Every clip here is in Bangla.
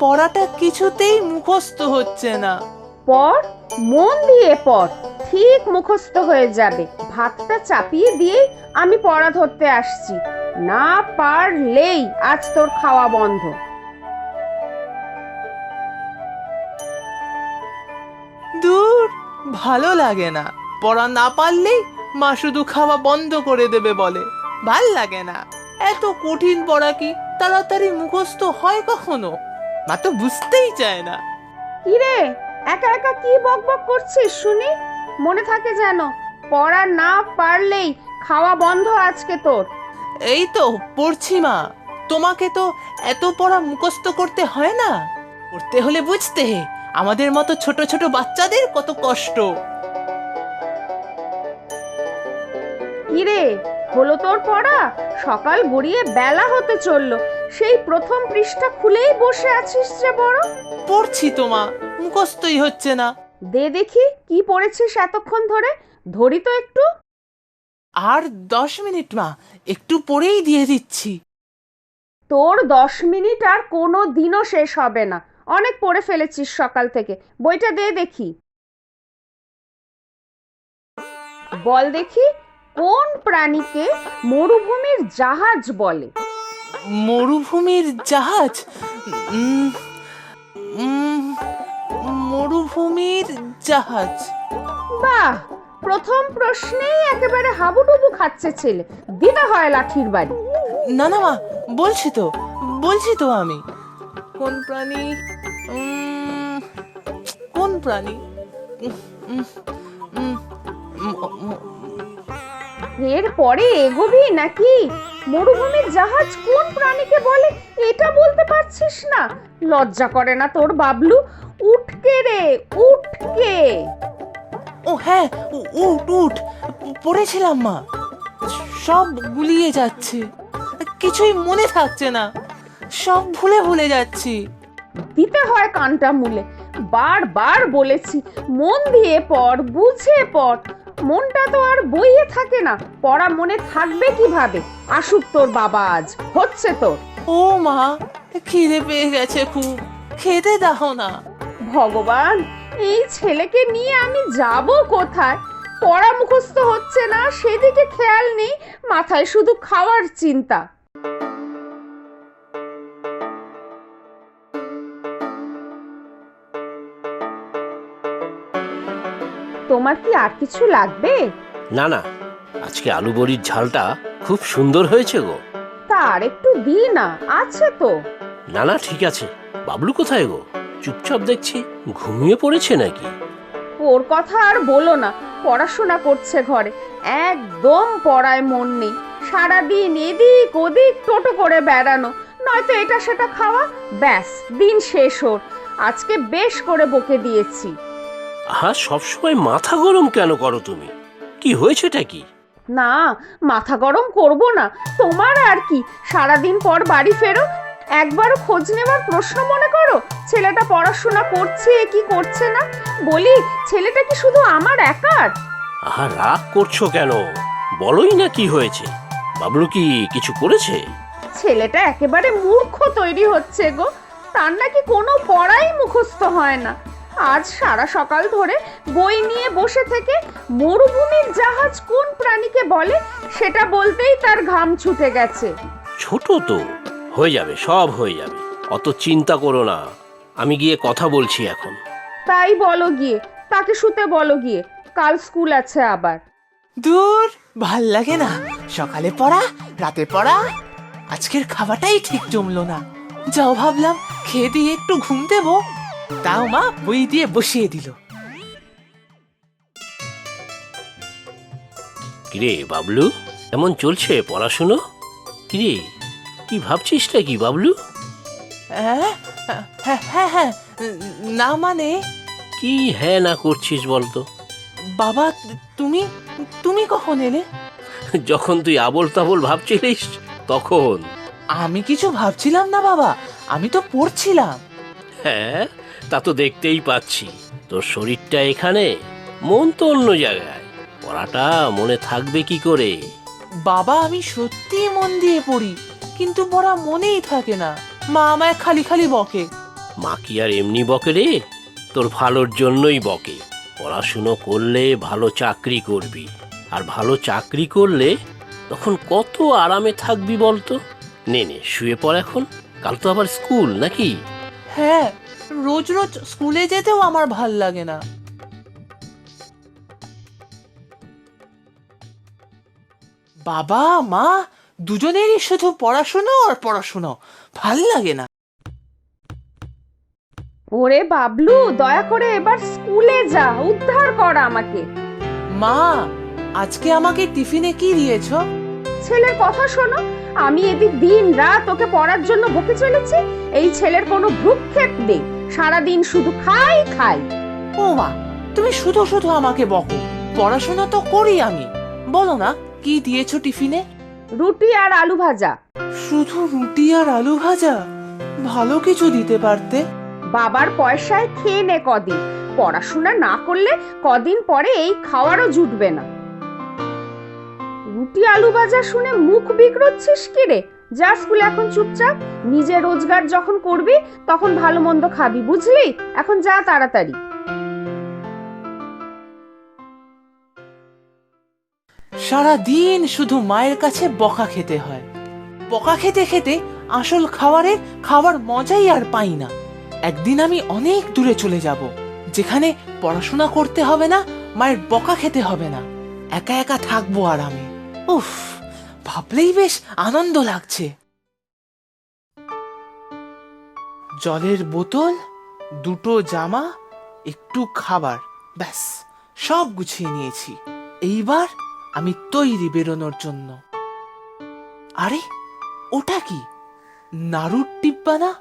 পড়াটা কিছুতেই মুখস্থ হচ্ছে না। পড় মন দিয়ে পড় ঠিক মুখস্থ হয়ে যাবে। ভাতটা চাপিয়ে দিয়েই আমি পড়া ধরতে আসছি। না পারলেই আজ তোর খাওয়া বন্ধ। দূর ভালো লাগে না। পড়া না পারলেই মা শুধু খাওয়া বন্ধ করে দেবে বলে। ভালো লাগে না। এত কঠিন পড়া কি? তাড়াতাড়ি মুখস্থ হয় কখনো? মা তো বুঝতেই চায় না। কিরে একা একা কি বক বক করছিস শুনি? মনে থাকে যেন পড়া না পারলেই খাওয়া বন্ধ আজকে তোর। এই তো পড়ছি মা। তোমাকে তো এত পড়া মুখস্থ করতে হয় না। পড়তে হলে বুঝতে আমাদের মতো ছোট ছোট বাচ্চাদের কত কষ্ট। কিরে হলো তোর পড়া? সকাল গড়িয়ে বেলা হতে চলল। সেই প্রথম পৃষ্ঠা খুলেই বসে আছিস যে বড়। পড়ছি তো মা মুখস্থই হচ্ছে না। দে দেখি কি পড়েছিস এতক্ষণ ধরে ধরি তো একটু। আর দশ মিনিট মা একটু পরেই দিয়ে দিচ্ছি। তোর দশ মিনিট আর কোনো দিনও শেষ হবে না। অনেক পড়ে ফেলেছিস সকাল থেকে। বইটা দে দেখি। বল দেখি কোন প্রাণীকে মরুভূমির জাহাজ বলে? মরুভূমির জাহাজ? মরুভূমির জাহাজ। বাহ প্রথম প্রশ্নেই একেবারে হাবুডুবু খাচ্ছে ছেলে। দিতে হয় লাঠির বাড়ি। না না মা বলছি তো বলছি তো আমি। কোন প্রাণী? কোন প্রাণী? ম- ম- এগোবি নাকি? মরুভূমির জাহাজ কোন প্রাণীকে বলে এটা বলতে পারছিস না। লজ্জা করে না তোর বাবলু? উঠকে রে উঠকে। ও হ্যাঁ উঠ উঠ। পড়েছিলাম মা। সব গুলিয়ে যাচ্ছে। কিছুই মনে থাকছে না। সব ভুলে ভুলে যাচ্ছি। দিতে হয় কানটা মুলে। বারবার বলেছি মন দিয়ে পড় বুঝে পড়। মনটা তো আর বইয়ে থাকে না। পড়া মনে থাকবে কীভাবে? আসুক তোর বাবা আজ হচ্ছে তো ও মা খিদে পেয়ে গেছে খুব। খেতে দাও না। ভগবান এই ছেলেকে নিয়ে আমি যাব কোথায়? পড়া মুখস্থ হচ্ছে না সেদিকে খেয়াল নেই মাথায় শুধু খাওয়ার চিন্তা। তোমার কি আর কিছু লাগবে? না না আজকে আলু বড়ির ঝালটা খুব সুন্দর হয়েছে গো। তা আর একটু দি না আছে তো। না না ঠিক আছে। বাবলু কোথায় গো? চুপচাপ দেখছি ঘুমিয়ে পড়েছে নাকি? ওর কথা আর বলো না পড়াশোনা করছে ঘরে। একদম পড়ায় মন নেই। সারাদিন এদিক ওদিক টোটো করে বেড়ানো নয়তো এটা সেটা খাওয়া ব্যাস দিন শেষ ওর। আজকে বেশ করে বকে দিয়েছি। আহা সবসময় মাথা গরম কেন করো তুমি? কি হয়েছেটা কি? না মাথা গরম করব না। তোমার আর কি? সারাদিন পর বাড়ি ফেরো একবারও খোঁজ নেওয়ার প্রশ্ন মনে করো? ছেলেটা পড়াশোনা করছে কি করছে না? বলি ছেলেটা কি শুধু আমার একার? আহা রাগ করছ কেন? বলোই না কি হয়েছে। বাবলু কি কিছু করেছে? ছেলেটা একেবারে মূর্খ তৈরি হচ্ছে গো। তার নাকি কোনো পড়াই মুখস্থ হয় না। আজ সারা সকাল ধরে বই নিয়ে বসে থেকে মরুভূমির জাহাজ কোন প্রাণীকে বলে সেটা বলতেই তার ঘাম ছুটে গেছে। ছোট তো। হয়ে যাবে সব হয়ে যাবে। অত চিন্তা করো না। আমি গিয়ে কথা বলছি এখন। তাই বলো গিয়ে তাকে শুতে বলো গিয়ে। কাল স্কুল আছে আবার। দূর ভালো লাগে না। সকালে পড়া রাতে পড়া। আজকের খাওয়াটাই ঠিক জমলো না। যাও ভাবলাম খেয়ে দিয়ে একটু ঘুম দেবো। তাও মা বই দিয়ে বসিয়ে দিল। কিরে বাবলু এমন চলছে পড়াশুনো? কিরে কি ভাবছিসটা কি বাবলু? হ্যাঁ হ্যাঁ হ্যাঁ না মানে? কি হ্যাঁ না করছিস বলতো? বাবা তুমি তুমি কখন এলে? যখন তুই আবল তাবল ভাবছিলিস তখন। আমি কিছু ভাবছিলাম না বাবা আমি তো পড়ছিলাম। হ্যাঁ তা তো দেখতেই পাচ্ছি। তোর শরীরটা এখানে? মন তো অন্য জায়গায়। পড়াটা মনে থাকবে কি করে? বাবা আমি সত্যিই মন দিয়ে পড়ি কিন্তু পড়া মনেই থাকে না। মা আমায় খালি খালি বকে। মা কি আর এমনি বকে রে? তোর ভালোর জন্যই বকে। পড়াশুনো করলে ভালো চাকরি করবি। আর ভালো চাকরি করলে তখন কত আরামে থাকবি বলতো? নে নে শুয়ে পড় এখন। কাল তো আবার স্কুল নাকি? হ্যাঁ রোজ রোজ স্কুলে যেতেও আমার ভালো লাগে না। বাবা মা দুজনেরই শুধু পড়াশুনো আর পড়াশুনো ভালো লাগে না। ওরে বাবলু দয়া করে এবার স্কুলে যা উদ্ধার কর আমাকে। মা আজকে আমাকে টিফিনে কি দিয়েছ? ছেলের কথা শোনো আমি এদিক দিন রাত ওকে পড়ার জন্য বকে চলেছি এই ছেলের কোনো ভ্রুক্ষেপ নেই। সারাদিন শুধু খাই খাই। ও মা তুমি শুধু শুধু আমাকে বকো। পড়াশোনা তো করি আমি। বলো না কি দিয়েছ টিফিনে? রুটি আর আলু ভাজা। শুধু রুটি আর আলু ভাজা? ভালো কিছু দিতে পারতে? বাবার পয়সায় খেয়ে নে কদিন। পড়াশোনা না করলে কদিন পরে এই খাওয়ারও জুটবে না। রুটি আলু ভাজা শুনে মুখ বিগড়চ্ছিস কি রে? যা স্কুলে এখন চুপচাপ, নিজে রোজগার যখন করবি, তখন ভালো মন্দ খাবি, বুঝলি? এখন যা তাড়াতাড়ি। সারা দিন শুধু মায়ের কাছে বকা খেতে হয়। বকা খেতে খেতে আসল খাবারের খাবার মজাই আর পাই না। একদিন আমি অনেক দূরে চলে যাব, যেখানে পড়াশোনা করতে হবে না, মায়ের বকা খেতে হবে না। একা একা থাকব আর আমি। উফ। ভাবলেই বেশ আনন্দ লাগছে। জলের বোতল, দুটো জামা, একটু খাবার, ব্যাস, সব গুছিয়ে নিয়েছি। এইবার আমি তৈরি বেরোনোর জন্য। আরে, ওটা কি? নাড়ুর টিব্বা না?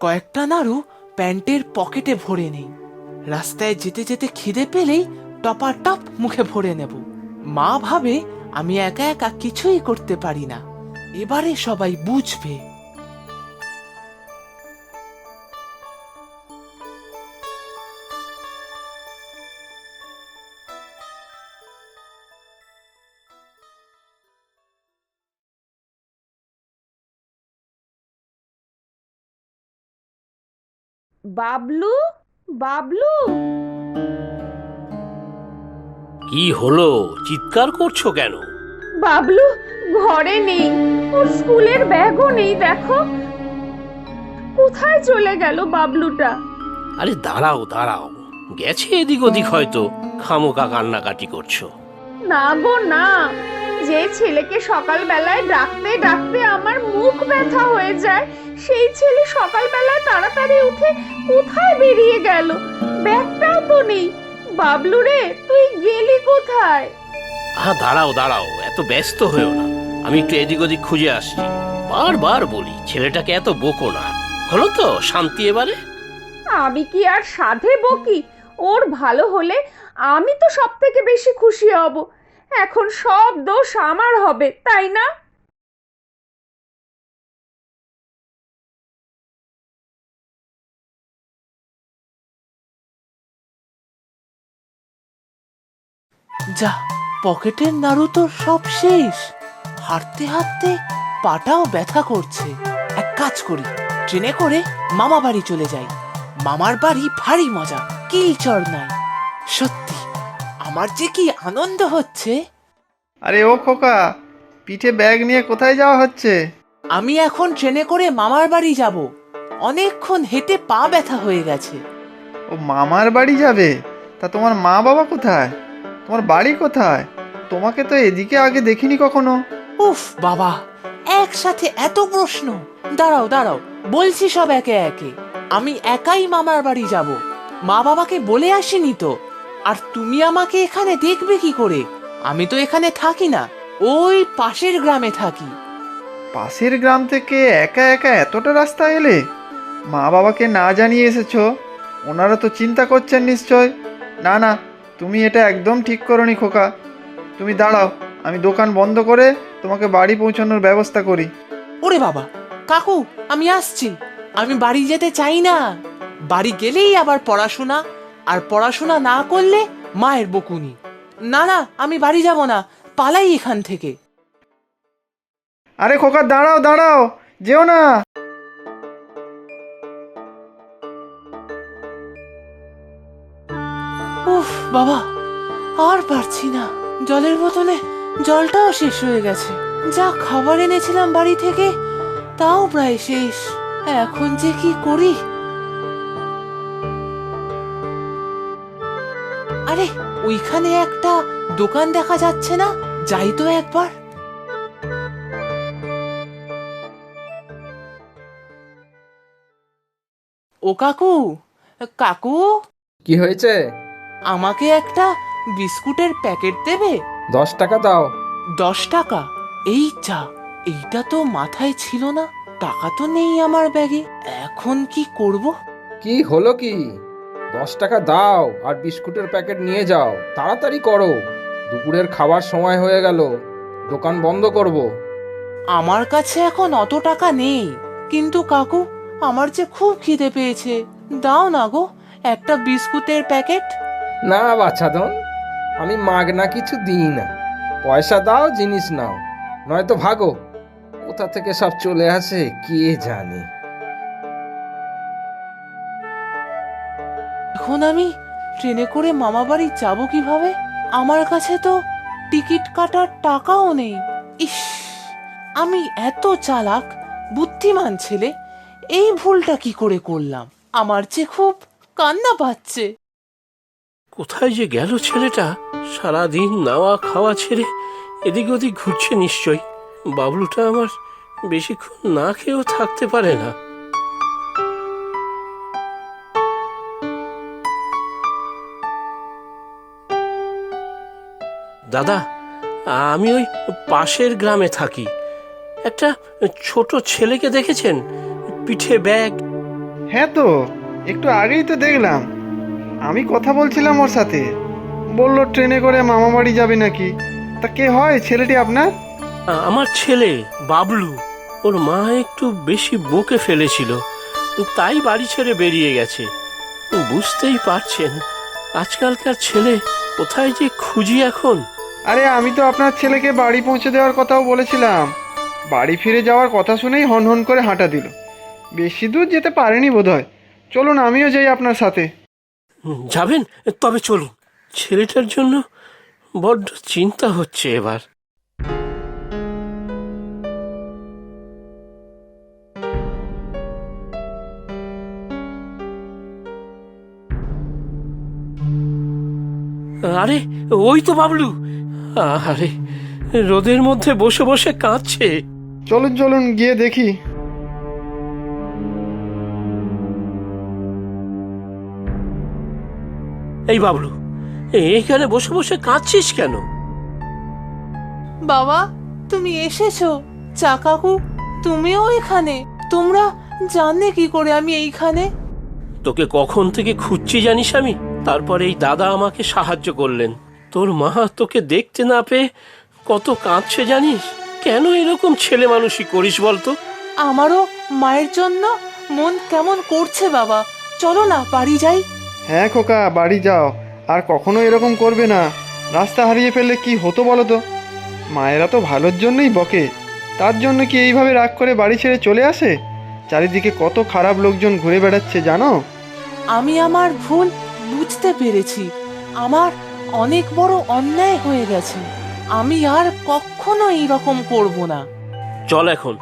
কয়েকটা নাড়ু প্যান্টের পকেটে ভরে নেই। রাস্তায় যেতে যেতে খিদে পেলেই টপা টপ মুখে ভরে নেব। মা ভাবে, আমি একা একা কিছুই করতে পারি না। এবারে সবাই বুঝবে। বাবলু? বাবলু? কি হলো? চিৎকার করছ কেন? বাবলু ঘরে নেই। ওর স্কুলের ব্যাগও নেই দেখো। কোথায় চলে গেল বাবলুটা? আরে দাঁড়াও দাঁড়াও। গেছে এদিক ওদিক হয়তো। খামোকা কান্নাকাটি করছ। না গো না। যে ছেলেকে সকালবেলায় ডাকতে ডাকতে আমার মুখ ব্যথা হয়ে যায় সেই ছেলে সকালবেলায় তাড়াতাড়ি উঠে কোথায় বেরিয়ে গেল? ব্যাগটাও তো নেই। বাবলু রে তুই গেলি কোথায়? আহা দাঁড়াও দাঁড়াও এত ব্যস্ত হয়েও না। আমি একটু এদিক ওদিক খুঁজে আসছি। বারবার বলি ছেলেটাকে এত বকো না। হলো তো শান্তি এবারে? আমি কি আর সাধে বকি? ওর ভালো হলে আমি তো সব থেকে বেশি খুশি হব। এখন সব দোষ আমার হবে তাই না? যা পকেটের নাড়ু তো সব শেষ। হাঁটতে হাঁটতে পাটাও ব্যথা করছে। এক কাজ করি ট্রেনে করে মামা বাড়ি চলে যাই। মামার বাড়ি ভারী মজা কি চর নাই সত্যি আমার যে কি আনন্দ হচ্ছে। আরে ও খোকা পিঠে ব্যাগ নিয়ে কোথায় যাওয়া হচ্ছে? আমি এখন ট্রেনে করে মামার বাড়ি যাব। অনেকক্ষণ হেঁটে পা ব্যথা হয়ে গেছে। ও মামার বাড়ি যাবে? তা তোমার মা বাবা কোথায়? তোমার বাড়ি কোথায়? তোমাকে তো এদিকে আগে দেখিনি কখনো। উফ বাবা একসাথে এত প্রশ্ন। দাঁড়াও দাঁড়াও বলছি সব একে একে। আমি একাই মামার বাড়ি যাব। মা বাবাকে বলে আসিনি তো। আর তুমি আমাকে এখানে দেখবে কি করে? আমি তো এখানে থাকি না ওই পাশের গ্রামে থাকি। পাশের গ্রাম থেকে একা একা এতটা রাস্তা এলে? মা বাবাকে না জানিয়ে এসেছ? ওনারা তো চিন্তা করছেন নিশ্চয়। না না তুমি এটা একদম ঠিক করনি খোকা। তুমি দাঁড়াও আমি দোকান বন্ধ করে তোমাকে বাড়ি পৌঁছানোর ব্যবস্থা করি। ওরে বাবা কাকু আমি আসছি। আমি বাড়ি যেতে চাই না। বাড়ি গেলেই আবার পড়াশোনা আর পড়াশোনা না করলে মায়ের বকুনি। না না আমি বাড়ি যাব না পালাই এখান থেকে। আরে খোকা দাঁড়াও দাঁড়াও যেও না। বাবা, আর পারছি না। জলের বোতলে জলটাও শেষ হয়ে গেছে। যা খাবার এনেছিলাম বাড়ি থেকে, তাও প্রায় শেষ। এখন যে কি করি? আরে, ওইখানে একটা দোকান দেখা যাচ্ছে না? যাই তো একবার। ও কাকু কাকু? কি হয়েছে? আমাকে একটা বিস্কুটের প্যাকেট দেবে? দশ টাকা দাও। দশ টাকা? এই চা এইটা তো মাথায় ছিল না। টাকা তো নেই আমার ব্যাগে। এখন কি করব? কি হলো কি? দশ টাকা দাও আর বিস্কুটের প্যাকেট নিয়ে যাও। তাড়াতাড়ি করো। দুপুরের খাবার সময় হয়ে গেল। দোকান বন্ধ করব। আমার কাছে এখন অত টাকা নেই। কিন্তু কাকু আমার যে খুব খিদে পেয়েছে। দাও না গো একটা বিস্কুটের প্যাকেট। না বাছাদন আমি মাগনা কিছু দিই না। পয়সা দাও, জিনিস নাও, নয়তো ভাগো। কোথা থেকে সব চলে আসে কে জানে। এখন আমি ট্রেনে করে মামা বাড়ি যাব কীভাবে? আমার কাছে তো টিকিট কাটার টাকাও নেই। ইস, আমি এত চালাক, বুদ্ধিমান ছেলে, এই ভুলটা কি করে করলাম? আমার যে খুব কান্না পাচ্ছে। কোথায় যে গেল ছেলেটা? সারাদিন নাওয়া খাওয়া ছেড়ে এদিক ওদিক ঘুরছে নিশ্চয় বাবলুটা আমার বেশিক্ষণ না খেয়েও থাকতে পারে না। দাদা, আমি ওই পাশের গ্রামে থাকি। একটা ছোট ছেলেকে দেখেছেন? পিঠে ব্যাগ। হ্যাঁ তো, একটু আগেই তো দেখলাম। আমি কথা বলছিলাম ওর সাথে। বলল ট্রেনে করে মামা বাড়ি যাবে নাকি? তা কে হয়? ছেলেটি আপনার? আমার ছেলে বাবলু। ওর মা একটু বেশি বকে ফেলেছিল। তাই বাড়ি ছেড়ে বেরিয়ে গেছে। বুঝতেই পারছেন আজকালকার ছেলে কোথায় যে খুঁজি এখন? আরে আমি তো আপনার ছেলেকে বাড়ি পৌঁছে দেওয়ার কথাও বলেছিলাম। বাড়ি ফিরে যাওয়ার কথা শুনেই হন হন করে হাঁটা দিল। বেশি দূর যেতে পারেনি বোধহয়। চলুন আমিও যাই আপনার সাথে। যাবেন? তবে চলুন, ছেলেটার জন্য বড্ড চিন্তা হচ্ছে এবার। আরে, ওই তো বাবলু। আরে রোদের মধ্যে বসে বসে কাঁদছে। চলুন চলুন, গিয়ে দেখি। এই বাবলু এইখানে বসে বসে কাঁদছিস কেন? বাবা তুমি এসেছ। চা কাকু তুমিও এখানে। তোমরা জানলে কি করে আমি এইখানে? তোকে কখন থেকে খুঁজছি জানিস আমি? তারপরে এই দাদা আমাকে সাহায্য করলেন। তোর মা তোকে দেখতে না পেয়ে কত কাঁদছে জানিস? কেন এরকম ছেলে মানুষই করিস বলতো? আমারও মায়ের জন্য মন কেমন করছে বাবা। চলো না বাড়ি যাই। হ্যাঁ খোকা বাড়ি যাও। আর কখনো এরকম করবে না। রাস্তা হারিয়ে ফেললে কি হতো বলো তো? মায়েরা তো ভালোর জন্যই বকে। তার জন্য কি এইভাবে রাগ করে বাড়ি ছেড়ে চলে আসে? চারিদিকে কত খারাপ লোকজন ঘুরে বেড়াচ্ছে জানো? আমি আমার ভুল বুঝতে পেরেছি। আমার অনেক বড় অন্যায় হয়ে গেছে। আমি আর কখনো এইরকম করব না। চল এখন।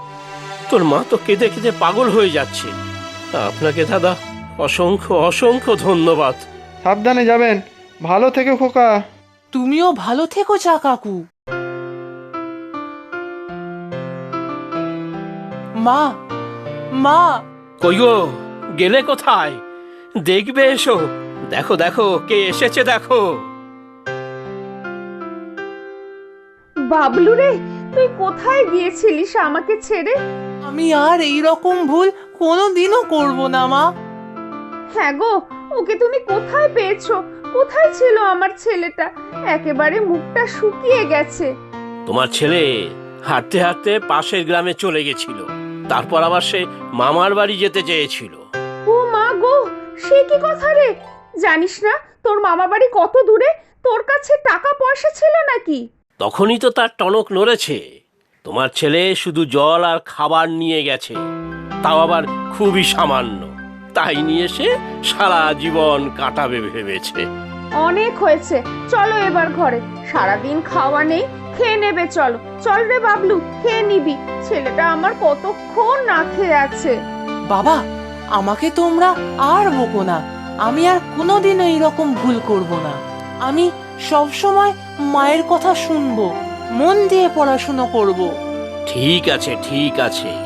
তোর মা তো কেঁদে কেঁদে পাগল হয়ে যাচ্ছে। আপনাকে দাদা অসংখ্য অসংখ্য ধন্যবাদ। সাবধানে যাবেন। ভালো থেকে খোকা। তুমিও ভালো থেকো চা কাকু। মা মা। কই গো গেলে কোথায়? দেখবে এসো। দেখো দেখো কে এসেছে দেখো। বাবলু রে তুই কোথায় গিয়েছিলিস আমাকে ছেড়ে? আমি আর এই রকম ভুল কোনোদিনও করব না মা। হ্যাঁ গো ওকে তুমি কোথায় পেয়েছ? কোথায় ছিল আমার ছেলেটা? একেবারে মুখটা শুকিয়ে গেছে। তোমার ছেলে হাঁটতে হাঁটতে পাশের গ্রামে চলে গেছিল। তারপর আবার সে মামার বাড়ি যেতে চেয়েছিল। ও মা গো সে কি কথা রে? জানিস না তোর মামা বাড়ি কত দূরে? তোর কাছে টাকা পয়সা ছিল নাকি? তখনই তো তার টনক নড়েছে। তোমার ছেলে শুধু জল আর খাবার নিয়ে গেছে। তাও আবার খুবই সামান্য। তাই নিয়ে সে সারা জীবন কাটাবে ভেবেছে। অনেক হয়েছে। চলো এবার ঘরে। সারাদিন খাওয়া নেই। খেয়ে নেবে চলো। চল রে বাবলু খেয়ে নিবি। ছেলেটা আমার কতক্ষণ না খেয়ে আছে। বাবা আমাকে তোমরা আর বকো না। আমি আর কোনোদিনও এইরকম ভুল করব না। আমি সব সময় মায়ের কথা শুনব মন দিয়ে পড়াশুনো করব। ঠিক আছে ঠিক আছে।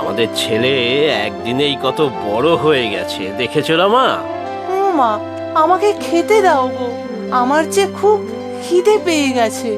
আমাদের ছেলে একদিনেই কত বড় হয়ে গেছে, দেখেছ মা ও মা আমাকে খেতে দাও গো। আমার যে খুব খিদে পেয়ে গেছে।